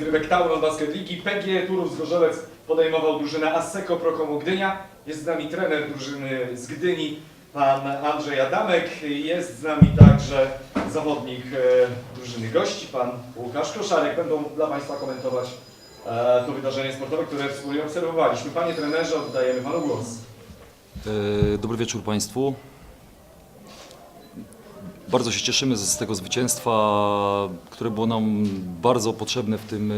rozgrywek Tauron Basket Ligi. PG Turów Zgorzelec podejmował drużynę Asseco Prokomu Gdynia. Jest z nami trener drużyny z Gdyni, pan Andrzej Adamek. Jest z nami także zawodnik e, drużyny gości, pan Łukasz Koszarek. Będą dla Państwa komentować e, to wydarzenie sportowe, które wspólnie obserwowaliśmy. Panie trenerze, oddajemy Panu głos. E, Dobry wieczór Państwu. Bardzo się cieszymy z tego zwycięstwa, które było nam bardzo potrzebne w tym, e,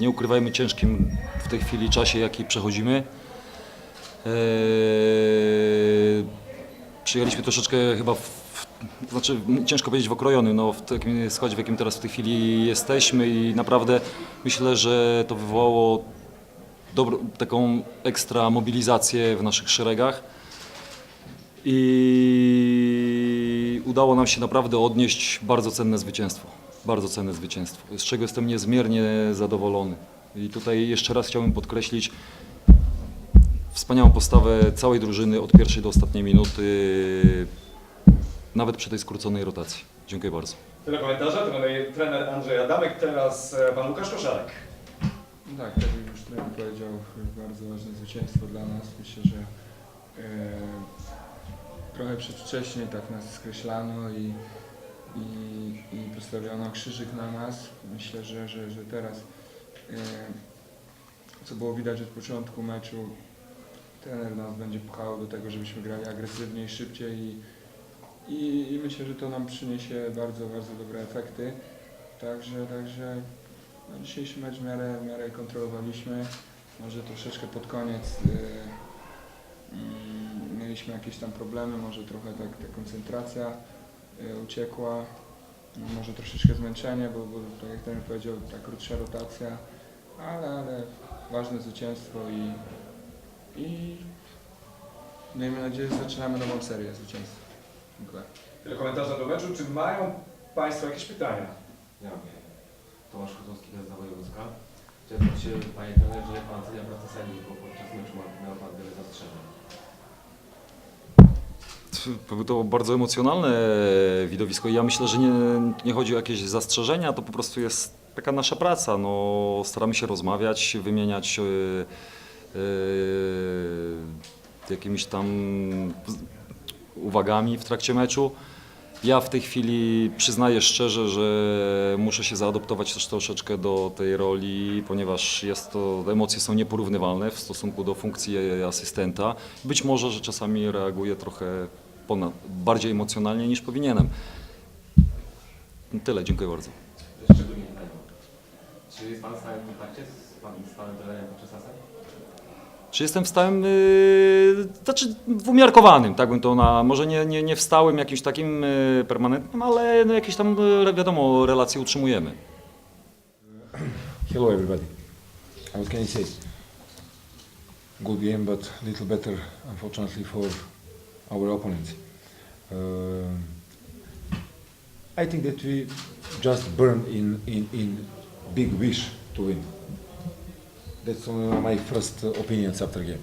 nie ukrywajmy, ciężkim w tej chwili czasie, jaki przechodzimy. E, Przyjęliśmy troszeczkę chyba, w, znaczy ciężko powiedzieć w okrojonym, no w takim składzie, w jakim teraz w tej chwili jesteśmy i naprawdę myślę, że to wywołało dobrą, taką ekstra mobilizację w naszych szeregach i udało nam się naprawdę odnieść bardzo cenne zwycięstwo. Bardzo cenne zwycięstwo, z czego jestem niezmiernie zadowolony. I tutaj jeszcze raz chciałbym podkreślić wspaniałą postawę całej drużyny od pierwszej do ostatniej minuty, nawet przy tej skróconej rotacji. Dziękuję bardzo. Tyle komentarza. Trener, trener Andrzej Adamek, teraz e, pan Łukasz Koszarek. Tak, tak jak już trener powiedział, bardzo ważne zwycięstwo dla nas. Myślę, że e, trochę przedwcześnie tak nas skreślano i, i, i postawiono krzyżyk na nas. Myślę, że, że, że teraz, e, co było widać od początku meczu, trener nas będzie pchał do tego, żebyśmy grali agresywniej, szybciej i, i, i myślę, że to nam przyniesie bardzo, bardzo dobre efekty. Także, także no, dzisiejszy mecz w miarę, w miarę kontrolowaliśmy. Może troszeczkę pod koniec y, mm, mieliśmy jakieś tam problemy, może trochę tak ta koncentracja y, uciekła. Może troszeczkę zmęczenie, bo, bo tak jak ten powiedział, ta krótsza rotacja, ale, ale ważne zwycięstwo i, i miejmy nadzieję, że zaczynamy nową serię zwycięstw. Dziękuję. Tyle komentarza do meczu. Czy mają Państwo jakieś pytania? Ja mam. Tomasz Kozłowski, Gazeta Wojewódzka. Chciałem zapytać się, Panie trenerze, Pan ocenia pracę sędziów, bo podczas meczu miał Pan wiele zastrzeżeń. Było to bardzo emocjonalne widowisko. Ja myślę, że nie, nie chodzi o jakieś zastrzeżenia, to po prostu jest taka nasza praca. No, staramy się rozmawiać, wymieniać yy, yy, jakimiś tam uwagami w trakcie meczu. Ja w tej chwili przyznaję szczerze, że muszę się zaadoptować też troszeczkę do tej roli, ponieważ jest to, emocje są nieporównywalne w stosunku do funkcji asystenta. Być może, że czasami reaguję trochę ponad, bardziej emocjonalnie niż powinienem. Tyle, dziękuję bardzo. Czy jest Pan w stałym kontakcie z Panem stałym trenerem podczas ASE? Czy jestem w stałym, yy, znaczy w umiarkowanym, tak bym to na, może nie, nie, nie w stałym jakimś takim yy, permanentnym, ale no jakieś tam, yy, wiadomo, relacje utrzymujemy. Hello, everybody. What can I say? Good game, but little better, unfortunately, for our opponents. Um I think that we just burn in, in, in big wish to win. That's uh, my first uh, opinions after game.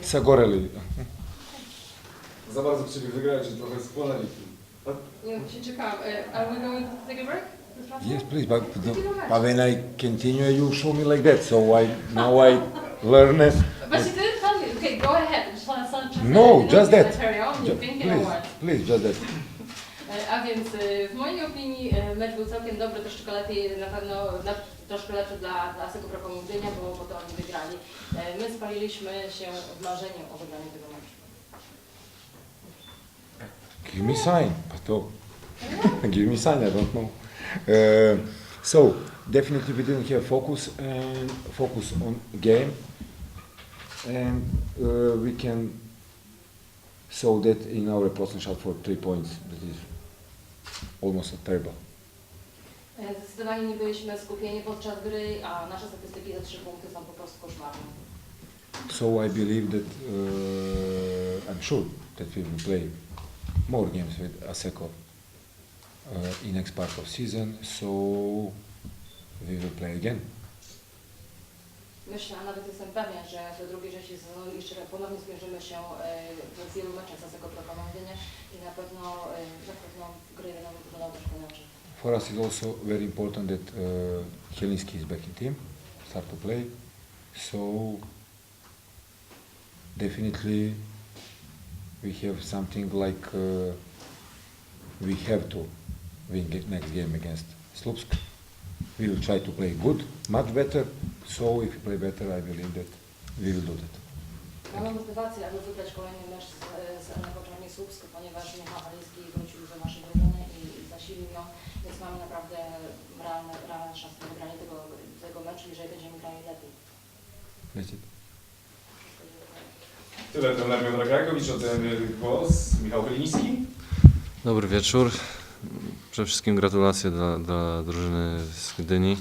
Sagoreli. Za bardzo chcieli wygrać, że trochę spłonęli. Nie, się czekałam. E, Are we going to take a break? Yes, please, but, the, but when I continue, you show me like that. So I now I learn. it. No, let- just that. Ju- please, please, just that. E, A więc e, w mojej opinii e, mecz był całkiem dobry, troszkę lepiej, na pewno na, troszkę lepszy dla, dla Syku Prokomu Gdynia, bo, bo to oni wygrali. E, My spaliliśmy się w marzeniu o wygraniu tego meczu. Give me sign, but oh, give me sign. I don't know. Uh, so definitely we didn't have focus and focus on game, and uh, we can show that in our approach shot for three points. That is almost terrible. E, Zdecydowanie nie byliśmy skupieni podczas gry, a nasze statystyki za trzy punkty są po prostu koszmarne. So I believe that uh, I'm sure that we will play more games with ASECO uh, in next part of season. So we will play again. Myślę, a nawet jestem pewien, że do drugiej części sezonu jeszcze ponownie zmierzymy się e, w wielu meczach z tego Prokomu Gdynia i na pewno, e, na pewno gry będą wyglądały troszkę inaczej. For us it's also very important that uh, Helinski is back in team, start to play. So definitely we have something like uh, we have to win next game against Slupsk. We will try to play good, much better. So if we play better, I believe that we will do that. Mamy motywację, aby wygrać kolejny mecz z, z Energoczami Słupsk, ponieważ Michał Halicki wrócił do naszej drużyny i zasilił ją, więc mamy naprawdę realne, realne szanse na wygranie tego, tego meczu, jeżeli będziemy grali lepiej. It. Tyle trener Piotr Krakowicz, oddajemy głos. Michał Chyliński. Dobry wieczór. Przede wszystkim gratulacje dla, dla drużyny z Gdyni.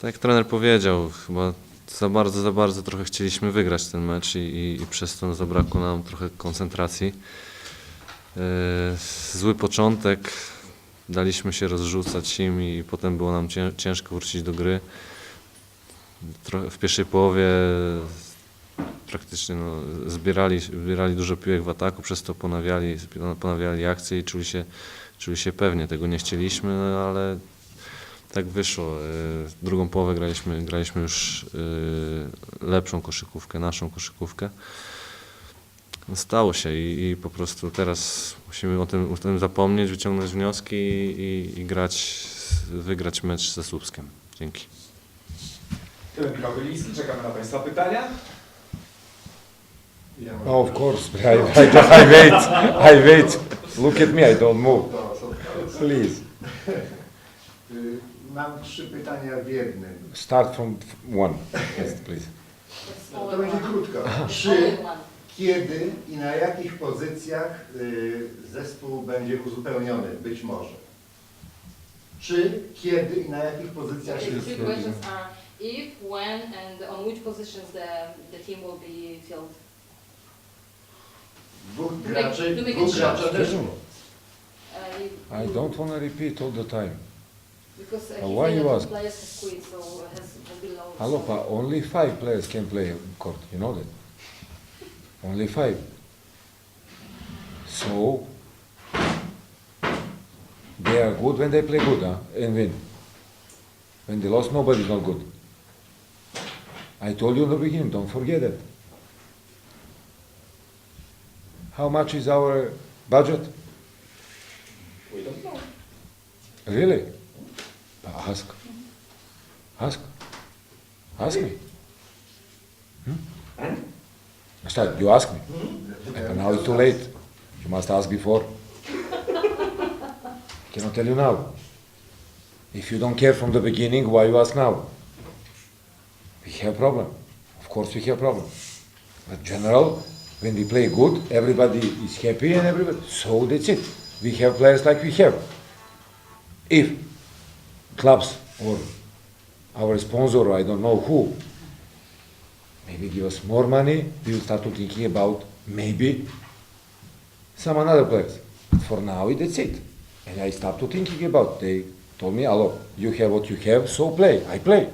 Tak jak trener powiedział, chyba za bardzo, za bardzo trochę chcieliśmy wygrać ten mecz i, i, i przez to zabrakło nam trochę koncentracji. Yy, Zły początek, daliśmy się rozrzucać im i potem było nam cię- ciężko wrócić do gry. Trochę w pierwszej połowie praktycznie no, zbierali, zbierali dużo piłek w ataku, przez to ponawiali, ponawiali akcje i czuli się, czuli się pewnie. Tego nie chcieliśmy, no, ale tak wyszło. Y, Drugą połowę graliśmy, graliśmy już y, lepszą koszykówkę, naszą koszykówkę. No, Stało się i, i po prostu teraz musimy o tym, o tym zapomnieć, wyciągnąć wnioski i, i, i grać, wygrać mecz ze Słupskiem. Dzięki. Tyle Michał Chyliński, czekamy na Państwa pytania. Oh, of course, I, I, I wait, I wait. Look at me, I don't move. Please, Y, Mam trzy pytania w jednym. start from one, yes, please. To będzie krótko. Czy, kiedy i na jakich pozycjach y, zespół będzie uzupełniony? Być może. Czy, kiedy i na jakich pozycjach się the two questions are if, when, and on which positions the, the team will be filled. dwóch graczy, dwóch graczy short. też było. If- I don't want to repeat all the time. Because uh, why you ask? players quit, so has, has been low. Hello, pa, only five players can play court, you know that? Only five. So, they are good when they play good huh, and win. When they lost, nobody is not good. I told you in the beginning, don't forget it. How much is our budget? We don't know. Really? Ask. Ask. Ask me. Hmm? Start, you ask me. But now it's too late. You must ask before. I cannot tell you now. If you don't care from the beginning, why you ask now? We have problem. Of course we have problem. But general, when we play good, everybody is happy and everybody. So that's it. We have players like we have. If clubs or our sponsor, I don't know who, maybe give us more money, we will start to thinking about maybe some another players. But for now, that's it. And I start to thinking about. They told me, "Hello, you have what you have, so play." I play.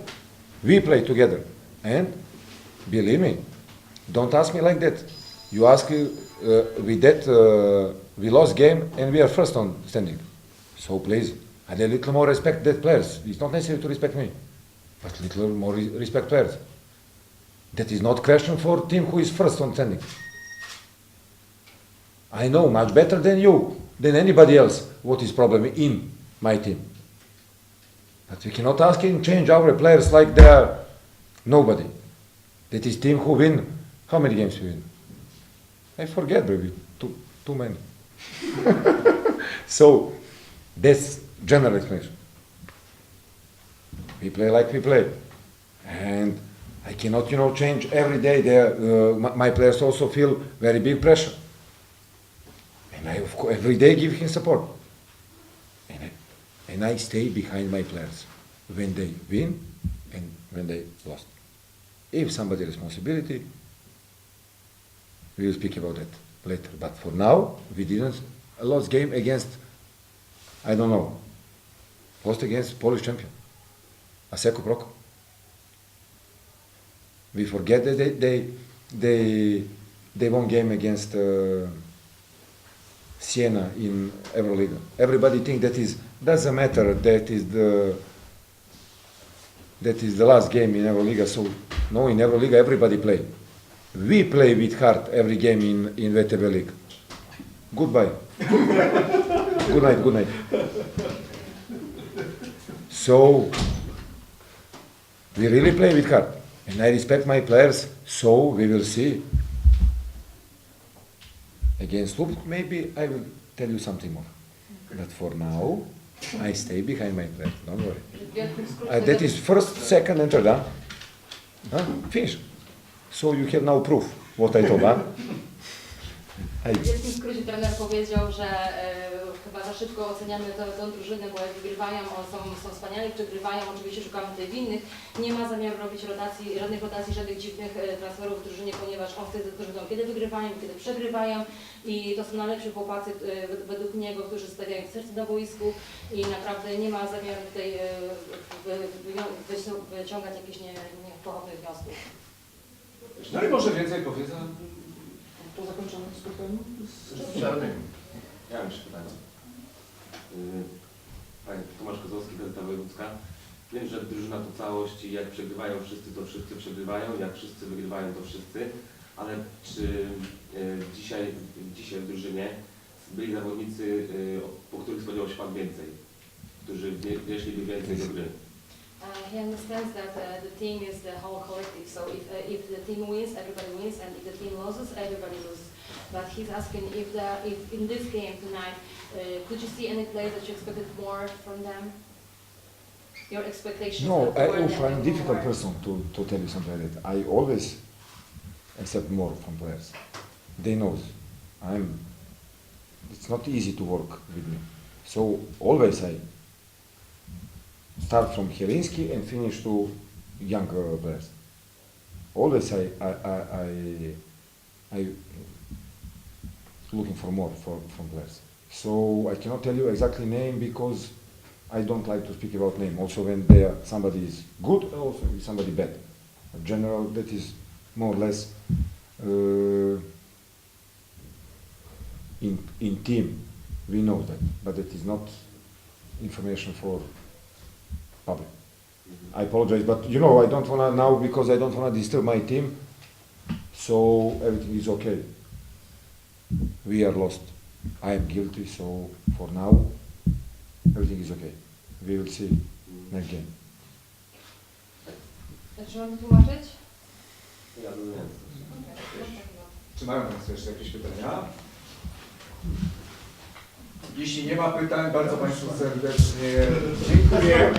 We play together, and believe me, don't ask me like that. You ask uh, with that uh, we lost game and we are first on standing. So please, add a little more respect that players. It's not necessary to respect me, but little more re- respect players. That is not question for team who is first on standing. I know much better than you, than anybody else, what is problem in my team. But we cannot ask and change our players like they are nobody. That is team who win. How many games we win? I forget, baby. Too, too many. so that's general explanation. We play like we play, and I cannot, you know, change every day. Uh, my, my players also feel very big pressure, and I, of course, every day give him support, and I, and I stay behind my players when they win and when they lost. If somebody responsibility, we will speak about that later. But for now, we didn't a lost game against, I don't know, lost against Polish champion, Aseko Proko. We forget that they they they, they won game against uh, Siena in Euroliga. Everybody think that is doesn't matter. That is the that is the last game in Euroliga. So no, in Euroliga everybody play. We play with heart every game in in VTB League. Goodbye. good night. Good night. So we really play with heart, and I respect my players. So we will see. Against Lubik, maybe I will tell you something more. But for now, I stay behind my players. Don't worry. W wielkim skrócie Uh, that is first, second, and third. Huh? Huh? Finish. So you have now proof what I told. Huh? I, W wielkim skrócie trener powiedział, że e, chyba za szybko oceniamy tę, tę drużynę, bo jak wygrywają, o, są, są wspaniali, przegrywają, oczywiście szukamy tutaj winnych. Nie ma zamiaru robić rotacji, żadnych rotacji, żadnych dziwnych e, transferów w drużynie, ponieważ on chce z drużyną kiedy wygrywają, kiedy przegrywają i to są najlepsi chłopacy wed- według niego, którzy stawiają serce na boisku i naprawdę nie ma zamiaru tutaj e, wy- wyciągać jakichś nie, wniosków. No i może więcej powiedzą po zakończonym spotkaniu? z- Żadnym. Ja mam jeszcze pytanie. Yy, Panie Tomasz Kozłowski, Gazeta Wojewódzka. Wiem, że drużyna to całość i jak przegrywają wszyscy, to wszyscy przegrywają, jak wszyscy wygrywają, to wszyscy. Ale czy yy, dzisiaj, dzisiaj w drużynie byli zawodnicy, yy, po których spodziewał się Pan więcej? Którzy weszliby więcej do gry? Uh, he understands that uh, the team is the whole collective. So if uh, if the team wins, everybody wins, and if the team loses, everybody loses. But he's asking if the if in this game tonight, uh, could you see any players that you expected more from them? Your expectations. no, I, more oof, I'm a difficult were. person to, to tell you something like that. I always accept more from players. They know I'm. It's not easy to work with me. So always I start from Helinski and finish to younger players. Always I I I, I, I looking for more for, from players. So I cannot tell you exactly name because I don't like to speak about name. Also when they are, somebody is good, also somebody bad. In general, that is more or less uh, in in team. We know that, but it is not information for public. I apologize, but you know I don't wanna now because I don't wanna disturb my team. So everything is okay. We are lost. I am guilty, so for now everything is okay. We will see next game. Czy mam tłumaczyć? Ja rozumiem. Czy mają Państwo jeszcze jakieś pytania? Jeśli nie ma pytań, bardzo Państwu serdecznie dziękuję.